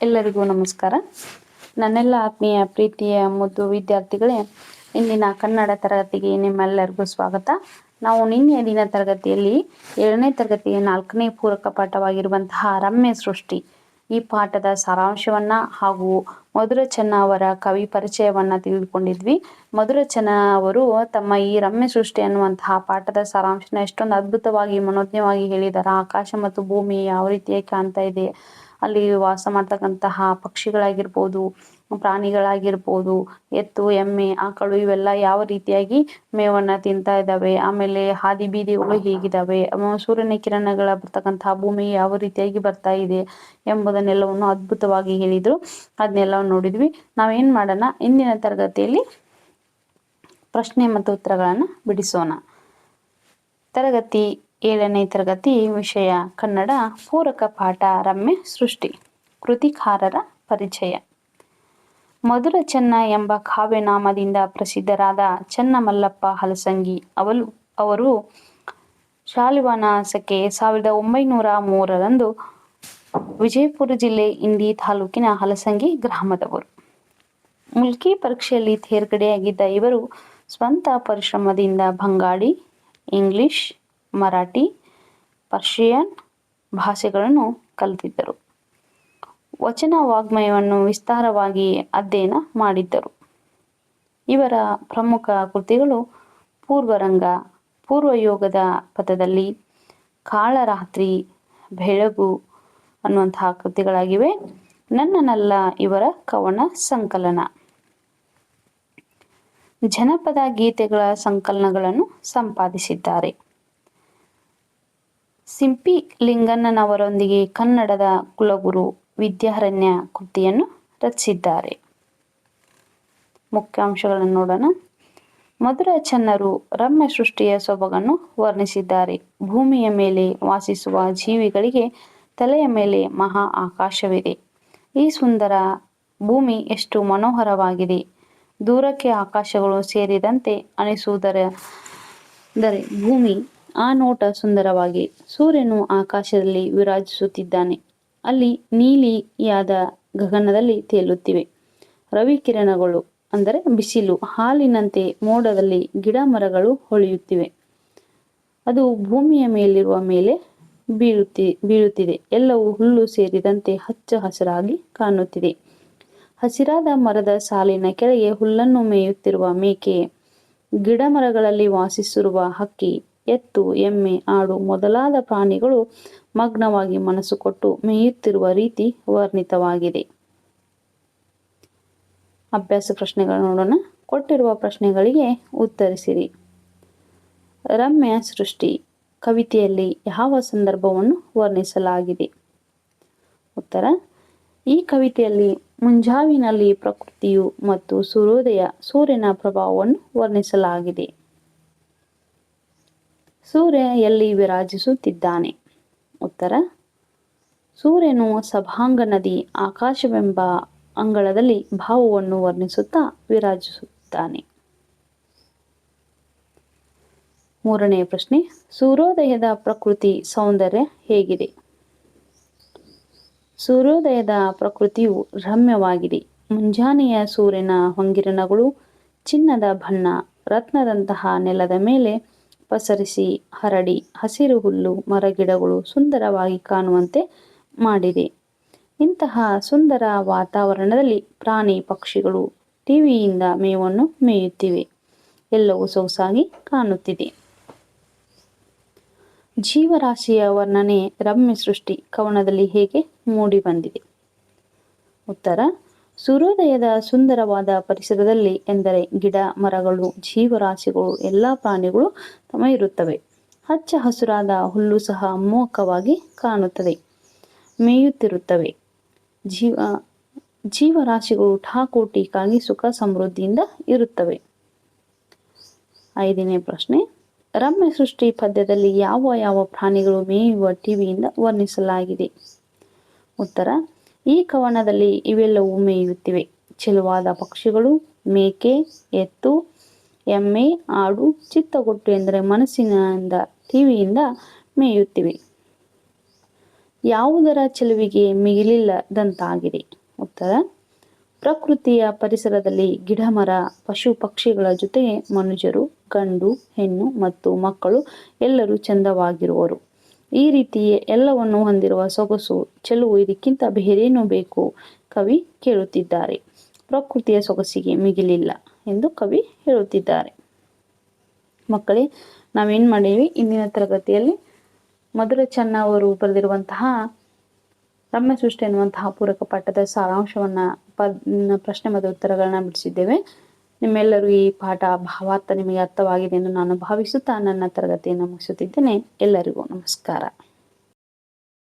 ಎಲ್ಲರಿಗೂ ನಮಸ್ಕಾರ. ನನ್ನೆಲ್ಲ ಆತ್ಮೀಯ ಪ್ರೀತಿಯ ಮುದ್ದು ವಿದ್ಯಾರ್ಥಿಗಳೇ, ಇಂದಿನ ಕನ್ನಡ ತರಗತಿಗೆ ನಿಮ್ಮೆಲ್ಲರಿಗೂ ಸ್ವಾಗತ. ನಾವು ನಿನ್ನೆ ದಿನ ತರಗತಿಯಲ್ಲಿ ಏಳನೇ ತರಗತಿಯ ನಾಲ್ಕನೇ ಪೂರಕ ಪಾಠವಾಗಿರುವಂತಹ ರಮ್ಯ ಸೃಷ್ಟಿ, ಈ ಪಾಠದ ಸಾರಾಂಶವನ್ನ ಹಾಗೂ ಮಧುರ ಚೆನ್ನ ಅವರ ಕವಿ ಪರಿಚಯವನ್ನ ತಿಳಿದುಕೊಂಡಿದ್ವಿ. ಮಧುರ ಚೆನ್ನ ಅವರು ತಮ್ಮ ಈ ರಮ್ಯ ಸೃಷ್ಟಿ ಅನ್ನುವಂತಹ ಪಾಠದ ಸಾರಾಂಶನ ಎಷ್ಟೊಂದು ಅದ್ಭುತವಾಗಿ, ಮನೋಜ್ಞವಾಗಿ ಹೇಳಿದಾರ ಆಕಾಶ ಮತ್ತು ಭೂಮಿ ಯಾವ ರೀತಿಯಾಗಿ ಕಾಣ್ತಾ ಇದೆ ಅಲ್ಲಿ ವಾಸ ಮಾಡ್ತಕ್ಕಂತಹ ಪಕ್ಷಿಗಳಾಗಿರ್ಬೋದು, ಪ್ರಾಣಿಗಳಾಗಿರ್ಬೋದು, ಎತ್ತು, ಎಮ್ಮೆ, ಆಕಳು ಇವೆಲ್ಲ ಯಾವ ರೀತಿಯಾಗಿ ಮೇವನ್ನ ತಿಂತಾ ಇದ್ದಾವೆ, ಆಮೇಲೆ ಹಾದಿ ಬೀದಿಗಳು ಹೇಗಿದ್ದಾವೆ ಸೂರ್ಯನ ಕಿರಣಗಳ ಬರ್ತಕ್ಕಂತಹ ಭೂಮಿ ಯಾವ ರೀತಿಯಾಗಿ ಬರ್ತಾ ಇದೆ ಎಂಬುದನ್ನೆಲ್ಲವನ್ನು ಅದ್ಭುತವಾಗಿ ಹೇಳಿದ್ರು. ಅದನ್ನೆಲ್ಲ ನೋಡಿದ್ವಿ. ನಾವೇನ್ ಮಾಡೋಣ, ಇಂದಿನ ತರಗತಿಯಲ್ಲಿ ಪ್ರಶ್ನೆ ಮತ್ತು ಉತ್ತರಗಳನ್ನ ಬಿಡಿಸೋಣ. ತರಗತಿ ಏಳನೇ ತರಗತಿ ವಿಷಯ ಕನ್ನಡ ಪೂರಕ ಪಾಠ ರಮ್ಯ ಸೃಷ್ಟಿ, ಕೃತಿಕಾರರ ಪರಿಚಯ. ಮಧುರ ಚೆನ್ನ ಎಂಬ ಕಾವ್ಯನಾಮದಿಂದ ಪ್ರಸಿದ್ಧರಾದ ಚನ್ನಮಲ್ಲಪ್ಪ ಹಲಸಂಗಿ ಅವಲು, ಅವರು ಶಾಲಿವಾನಾಸಕ್ಕೆ ಸಾವಿರದ ಒಂಬೈನೂರ ಮೂರರಂದು ವಿಜಯಪುರ ಜಿಲ್ಲೆ ಇಂಡಿ ತಾಲೂಕಿನ ಹಲಸಂಗಿ ಗ್ರಾಮದವರು. ಮುಲ್ಕಿ ಪರೀಕ್ಷೆಯಲ್ಲಿ ತೇರ್ಗಡೆಯಾಗಿದ್ದ ಇವರು ಸ್ವಂತ ಪರಿಶ್ರಮದಿಂದ ಬಂಗಾಳಿ, ಇಂಗ್ಲಿಷ್ ಮರಾಠಿ, ಪರ್ಷಿಯನ್ ಭಾಷೆಗಳನ್ನು ಕಲಿತಿದ್ದರು. ವಚನ ವಾಗ್ಮಯವನ್ನು ವಿಸ್ತಾರವಾಗಿ ಅಧ್ಯಯನ ಮಾಡಿದ್ದರು. ಇವರ ಪ್ರಮುಖ ಕೃತಿಗಳು ಪೂರ್ವರಂಗ, ಪೂರ್ವಯೋಗದ ಪದದಲ್ಲಿ ಕಾಳರಾತ್ರಿ, ಬೆಳಗು ಅನ್ನುವಂತಹ ಕೃತಿಗಳಾಗಿವೆ. ನನ್ನನಲ್ಲ ಇವರ ಕವನ ಸಂಕಲನ. ಜನಪದ ಗೀತೆಗಳ ಸಂಕಲನಗಳನ್ನು ಸಂಪಾದಿಸಿದ್ದಾರೆ. ಸಿಂಪಿ ಲಿಂಗಣ್ಣನವರೊಂದಿಗೆ ಕನ್ನಡದ ಕುಲಗುರು ವಿದ್ಯಾರಣ್ಯ ಕೃತಿಯನ್ನು ರಚಿಸಿದ್ದಾರೆ. ಮುಖ್ಯಾಂಶಗಳನ್ನು ನೋಡೋಣ. ಮಧುರ ಚನ್ನರು ರಮ್ಯ ಸೃಷ್ಟಿಯ ಸೊಬಗನ್ನು ವರ್ಣಿಸಿದ್ದಾರೆ. ಭೂಮಿಯ ಮೇಲೆ ವಾಸಿಸುವ ಜೀವಿಗಳಿಗೆ ತಲೆಯ ಮೇಲೆ ಮಹಾ ಆಕಾಶವಿದೆ. ಈ ಸುಂದರ ಭೂಮಿ ಎಷ್ಟು ಮನೋಹರವಾಗಿದೆ. ದೂರಕ್ಕೆ ಆಕಾಶಗಳು ಸೇರಿದಂತೆ ಅನಿಸುವುದರ ಭೂಮಿ ಆ ನೋಟ ಸುಂದರವಾಗಿ ಸೂರ್ಯನು ಆಕಾಶದಲ್ಲಿ ವಿರಾಜಿಸುತ್ತಿದ್ದಾನೆ. ಅಲ್ಲಿ ನೀಲಿಯಾದ ಗಗನದಲ್ಲಿ ತೇಲುತ್ತಿವೆ. ರವಿ ಕಿರಣಗಳು ಅಂದರೆ ಬಿಸಿಲು, ಹಾಲಿನಂತೆ ಮೋಡದಲ್ಲಿ ಗಿಡ ಮರಗಳು ಹೊಳೆಯುತ್ತಿವೆ. ಅದು ಭೂಮಿಯ ಮೇಲಿರುವ ಮೇಲೆ ಬೀಳುತ್ತಿ, ಬೀಳುತ್ತಿದೆ. ಎಲ್ಲವೂ ಹುಲ್ಲು ಸೇರಿದಂತೆ ಹಚ್ಚ ಹಸಿರಾಗಿ ಕಾಣುತ್ತಿದೆ. ಹಸಿರಾದ ಮರದ ಸಾಲಿನ ಕೆಳಗೆ ಹುಲ್ಲನ್ನು ಮೇಯುತ್ತಿರುವ ಮೇಕೆ ಗಿಡ ಮರಗಳಲ್ಲಿ ವಾಸಿಸಿರುವ ಹಕ್ಕಿ ಎತ್ತು, ಎಮ್ಮೆ, ಆಡು ಮೊದಲಾದ ಪ್ರಾಣಿಗಳು ಮಗ್ನವಾಗಿ ಮನಸ್ಸು ಕೊಟ್ಟು ಮೇಯುತ್ತಿರುವ ರೀತಿ ವರ್ಣಿತವಾಗಿದೆ. ಅಭ್ಯಾಸ ಪ್ರಶ್ನೆಗಳು ನೋಡೋಣ. ಕೊಟ್ಟಿರುವ ಪ್ರಶ್ನೆಗಳಿಗೆ ಉತ್ತರಿಸಿರಿ. ರಮ್ಯ ಸೃಷ್ಟಿ ಕವಿತೆಯಲ್ಲಿ ಯಾವ ಸಂದರ್ಭವನ್ನು ವರ್ಣಿಸಲಾಗಿದೆ? ಉತ್ತರ, ಈ ಕವಿತೆಯಲ್ಲಿ ಮುಂಜಾವಿನಲ್ಲಿ ಪ್ರಕೃತಿಯು ಮತ್ತು ಸೂರ್ಯೋದಯ ಸೂರ್ಯನ ಪ್ರಭಾವವನ್ನು ವರ್ಣಿಸಲಾಗಿದೆ. ಸೂರ್ಯ ಎಲ್ಲಿ ವಿರಾಜಿಸುತ್ತಿದ್ದಾನೆ. ಉತ್ತರ ಸೂರ್ಯನು ಸಭಾಂಗ ನದಿ ಆಕಾಶವೆಂಬ ಅಂಗಳದಲ್ಲಿ ಭಾವವನ್ನು ವರ್ಣಿಸುತ್ತಾ ವಿರಾಜಿಸುತ್ತಾನೆ. ಮೂರನೆಯ ಪ್ರಶ್ನೆ, ಸೂರ್ಯೋದಯದ ಪ್ರಕೃತಿ ಸೌಂದರ್ಯ ಹೇಗಿದೆ? ಸೂರ್ಯೋದಯದ ಪ್ರಕೃತಿಯು ರಮ್ಯವಾಗಿದೆ. ಮುಂಜಾನೆಯ ಸೂರ್ಯನ ಹೊಂಗಿರಣಗಳು ಚಿನ್ನದ ಬಣ್ಣ, ರತ್ನದಂತಹ ನೆಲದ ಮೇಲೆ ಪಸರಿಸಿ ಹರಡಿ ಹಸಿರು ಹುಲ್ಲು ಮರಗಿಡಗಳು ಸುಂದರವಾಗಿ ಕಾಣುವಂತೆ ಮಾಡಿದೆ. ಇಂತಹ ಸುಂದರ ವಾತಾವರಣದಲ್ಲಿ ಪ್ರಾಣಿ ಪಕ್ಷಿಗಳು ಟಿವಿಯಿಂದ ಮೇವನ್ನು ಮೇಯುತ್ತಿವೆ. ಎಲ್ಲವೂ ಸೊಗಸಾಗಿ ಕಾಣುತ್ತಿದೆ. ಜೀವರಾಶಿಯ ವರ್ಣನೆ ರಮ್ಯ ಸೃಷ್ಟಿ ಕವನದಲ್ಲಿ ಹೇಗೆ ಮೂಡಿ ಬಂದಿದೆ? ಉತ್ತರ ಸೂರ್ಯೋದಯದ ಸುಂದರವಾದ ಪರಿಸರದಲ್ಲಿ ಎಂದರೆ ಗಿಡ, ಮರಗಳು, ಜೀವರಾಶಿಗಳು, ಎಲ್ಲ ಪ್ರಾಣಿಗಳು ತಮ್ಮ ಇರುತ್ತವೆ ಹಚ್ಚ ಹಸುರಾದ ಹುಲ್ಲು ಸಹ ಮೋಹಕವಾಗಿ ಕಾಣುತ್ತದೆ, ಮೇಯುತ್ತಿರುತ್ತವೆ. ಜೀವ, ಜೀವರಾಶಿಗಳು ಠಾಕೋಟಿಗಾಗಿ ಸುಖ ಸಮೃದ್ಧಿಯಿಂದ ಇರುತ್ತವೆ. ಐದನೇ ಪ್ರಶ್ನೆ, ರಮ್ಯ ಸೃಷ್ಟಿ ಪದ್ಯದಲ್ಲಿ ಯಾವ ಯಾವ ಪ್ರಾಣಿಗಳು ಮೇಯುವ ಟಿವಿಯಿಂದ ವರ್ಣಿಸಲಾಗಿದೆ? ಉತ್ತರ ಈ ಕವನದಲ್ಲಿ ಇವೆಲ್ಲವೂ ಮೇಯುತ್ತಿವೆ. ಚೆಲುವಾದ ಪಕ್ಷಿಗಳು ಮೇಕೆ, ಎತ್ತು, ಎಮ್ಮೆ, ಆಡು, ಚಿತ್ತಗೊಟ್ಟು ಎಂದರೆ ಮನಸ್ಸಿನಿಂದ ಟಿವಿಯಿಂದ ಮೇಯುತ್ತಿವೆ. ಯಾವುದರ ಚೆಲುವಿಗೆ ಮಿಗಿಲಿಲ್ಲದಂತಾಗಿದೆ? ಉತ್ತರ, ಪ್ರಕೃತಿಯ ಪರಿಸರದಲ್ಲಿ ಗಿಡ ಮರ ಪಶು ಪಕ್ಷಿಗಳ ಜೊತೆಗೆ ಮನುಜರು, ಗಂಡು, ಹೆಣ್ಣು ಮತ್ತು ಮಕ್ಕಳು ಎಲ್ಲರೂ ಚಂದವಾಗಿರುವರು. ಈ ರೀತಿಯೇ ಎಲ್ಲವನ್ನು ಹೊಂದಿರುವ ಸೊಗಸು, ಚೆಲುವು ಇದಕ್ಕಿಂತ ಬೇರೇನೂ ಬೇಕು ಕವಿ ಕೇಳುತ್ತಿದ್ದಾರೆ. ಪ್ರಕೃತಿಯ ಸೊಗಸಿಗೆ ಮಿಗಿಲಿಲ್ಲ ಎಂದು ಕವಿ ಹೇಳುತ್ತಿದ್ದಾರೆ. ಮಕ್ಕಳೇ, ನಾವೇನು ಮಾಡೀವಿ? ಇಂದಿನ ತರಗತಿಯಲ್ಲಿ ಮಧುರ ಚನ್ನ ಅವರು ಬರೆದಿರುವಂತಹ, ರಮ್ಯ ಸೃಷ್ಟಿ ಎನ್ನುವಂತಹ ಪೂರಕ ಪಾಠದ ಸಾರಾಂಶವನ್ನ ಪ್ರಶ್ನೆ ಮತ್ತು ಉತ್ತರಗಳನ್ನ ಬಿಡಿಸಿದ್ದೇವೆ. ನಿಮ್ಮೆಲ್ಲರೂ ಈ ಪಾಠ ಭಾವಾರ್ಥ ನಿಮಗೆ ಅರ್ಥವಾಗಿದೆ ಎಂದು ನಾನು ಭಾವಿಸುತ್ತಾ ನನ್ನ ತರಗತಿಯನ್ನು ಮುಗಿಸುತ್ತಿದ್ದೇನೆ. ಎಲ್ಲರಿಗೂ ನಮಸ್ಕಾರ.